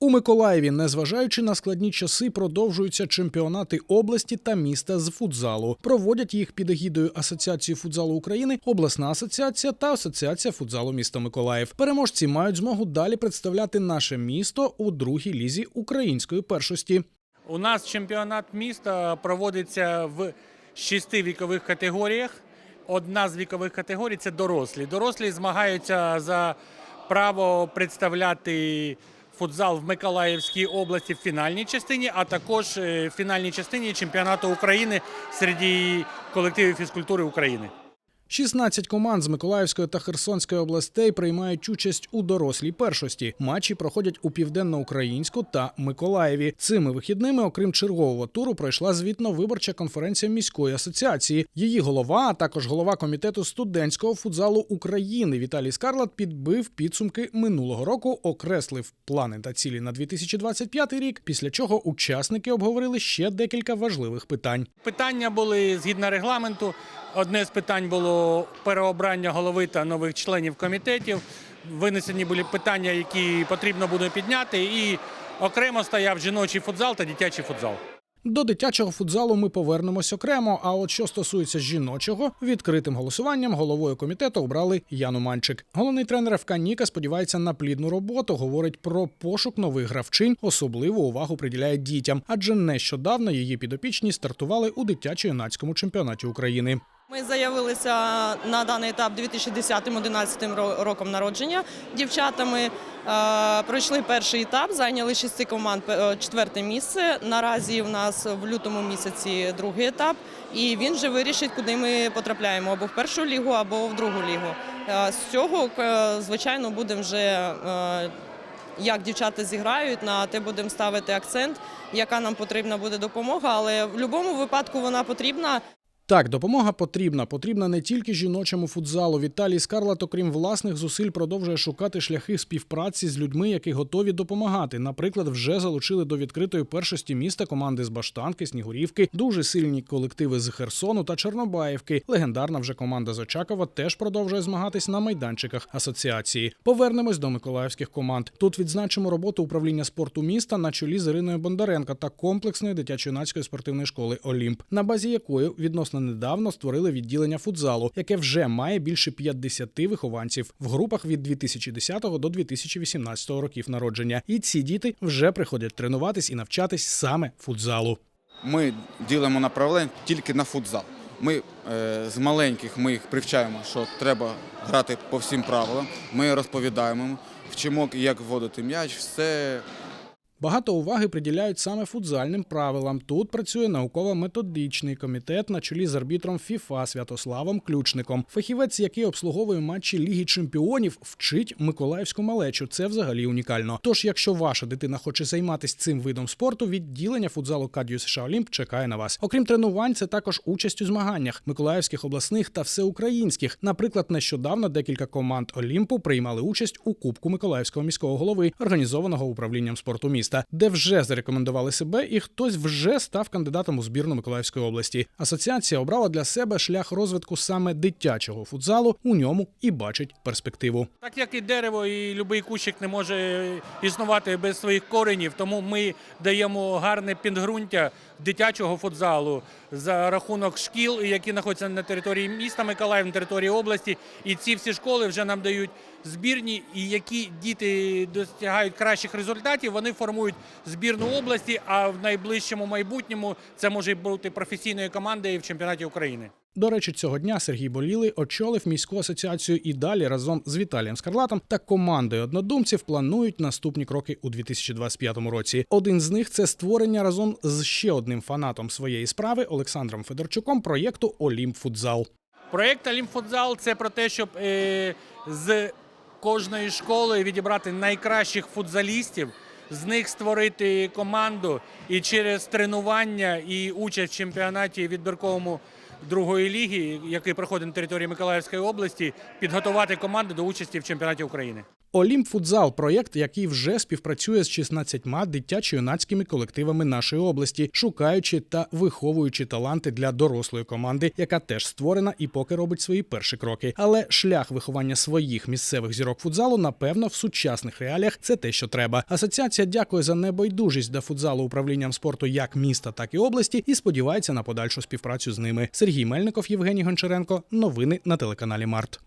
У Миколаєві, незважаючи на складні часи, продовжуються чемпіонати області та міста з футзалу. Проводять їх під егідою Асоціації футзалу України, обласна асоціація та Асоціація футзалу міста Миколаїв. Переможці мають змогу далі представляти наше місто у другій лізі української першості. У нас чемпіонат міста проводиться в шести вікових категоріях. Одна з вікових категорій це дорослі. Дорослі змагаються за право представляти футзал в Миколаївській області в фінальній частині, а також е, в фінальній частині чемпіонату України серед колективів фізкультури України. 16 команд з Миколаївської та Херсонської областей приймають участь у дорослій першості. Матчі проходять у південноукраїнську та Миколаєві. Цими вихідними, окрім чергового туру, пройшла звітно-виборча конференція міської асоціації. Її голова, а також голова комітету студентського футзалу України Віталій Скарлат підбив підсумки минулого року, окреслив плани та цілі на 2025 рік. Після чого учасники обговорили ще декілька важливих питань. Питання були згідно регламенту. Одне з питань було переобрання голови та нових членів комітетів. Винесені були питання, які потрібно буде підняти, і окремо стояв жіночий футзал та дитячий футзал. До дитячого футзалу ми повернемось окремо. А от що стосується жіночого, відкритим голосуванням головою комітету обрали Яну Манчик. Головний тренер ФК Ніка сподівається на плідну роботу. Говорить про пошук нових гравчинь. Особливу увагу приділяє дітям, адже нещодавно її підопічні стартували у дитячо-юнацькому чемпіонаті України. Ми заявилися на даний етап 2010-2011 роком народження дівчатами. Е, Пройшли перший етап, зайняли шести команд е, четверте місце. Наразі у нас в лютому місяці другий етап, і він вже вирішить, куди ми потрапляємо або в першу лігу, або в другу лігу. Е, З цього, звичайно, будемо вже. Як дівчата зіграють, на те будемо ставити акцент, яка нам потрібна буде допомога, але в будь-якому випадку вона потрібна. Так, допомога потрібна. Потрібна не тільки жіночому футзалу. Віталій Скарлат, окрім власних зусиль, продовжує шукати шляхи співпраці з людьми, які готові допомагати. Наприклад, вже залучили до відкритої першості міста команди з Баштанки, Снігурівки, дуже сильні колективи з Херсону та Чорнобаївки. Легендарна вже команда з Очакова теж продовжує змагатись на майданчиках асоціації. Повернемось до миколаївських команд. Тут відзначимо роботу управління спорту міста на чолі з Іриною Бондаренко та комплексної дитячо-юнацької спортивної школи Олімп, на базі якої відносно недавно створили відділення футзалу, яке вже має більше 50 вихованців в групах від 2010 до 2018 років народження. І ці діти вже приходять тренуватись і навчатись саме футзалу. Ми ділимо направлення тільки на футзал. Ми е, з маленьких ми їх привчаємо, що треба грати по всім правилам. Ми розповідаємо, вчимо, як вводити м'яч, все Багато уваги приділяють саме футзальним правилам. Тут працює науково-методичний комітет на чолі з арбітром ФІФА Святославом Ключником. Фахівець, який обслуговує матчі Ліги Чемпіонів, вчить миколаївську малечу. Це взагалі унікально. Тож, якщо ваша дитина хоче займатися цим видом спорту, відділення футзалу Кадію США Олімп чекає на вас. Окрім тренувань, це також участь у змаганнях миколаївських обласних та всеукраїнських. Наприклад, нещодавно декілька команд Олімпу приймали участь у Кубку Миколаївського міського голови, організованого управлінням спорту міста, де вже зарекомендували себе, і хтось вже став кандидатом у збірну Миколаївської області. Асоціація обрала для себе шлях розвитку саме дитячого футзалу. У ньому і бачить перспективу. Так як і дерево, і будь-який кущик не може існувати без своїх коренів, тому ми даємо гарне підґрунтя дитячого футзалу за рахунок шкіл, які знаходяться на території міста Миколаїв, на території області. І ці всі школи вже нам дають збірні, і які діти досягають кращих результатів, вони формують збірну області. А в найближчому майбутньому це може бути професійною командою в чемпіонаті України. До речі, цього дня Сергій Болілий очолив міську асоціацію і далі разом з Віталієм Скарлатом та командою однодумців планують наступні кроки у 2025 році. Один з них це створення разом з ще одним фанатом своєї справи Олександром Федорчуком проєкту Олімп Футзал. Проєкт Олімфутзал це про те, щоб е, з кожної школи відібрати найкращих футзалістів, з них створити команду і через тренування і участь в чемпіонаті відбірковому другої ліги, який проходить на території Миколаївської області, підготувати команду до участі в чемпіонаті України. Олімп Футзал проєкт, який вже співпрацює з 16 дитячо-юнацькими колективами нашої області, шукаючи та виховуючи таланти для дорослої команди, яка теж створена і поки робить свої перші кроки. Але шлях виховання своїх місцевих зірок футзалу, напевно, в сучасних реаліях це те, що треба. Асоціація дякує за небайдужість до футзалу управлінням спорту як міста, так і області, і сподівається на подальшу співпрацю з ними. Сергій Мельников, Євгеній Гончаренко. Новини на телеканалі Март.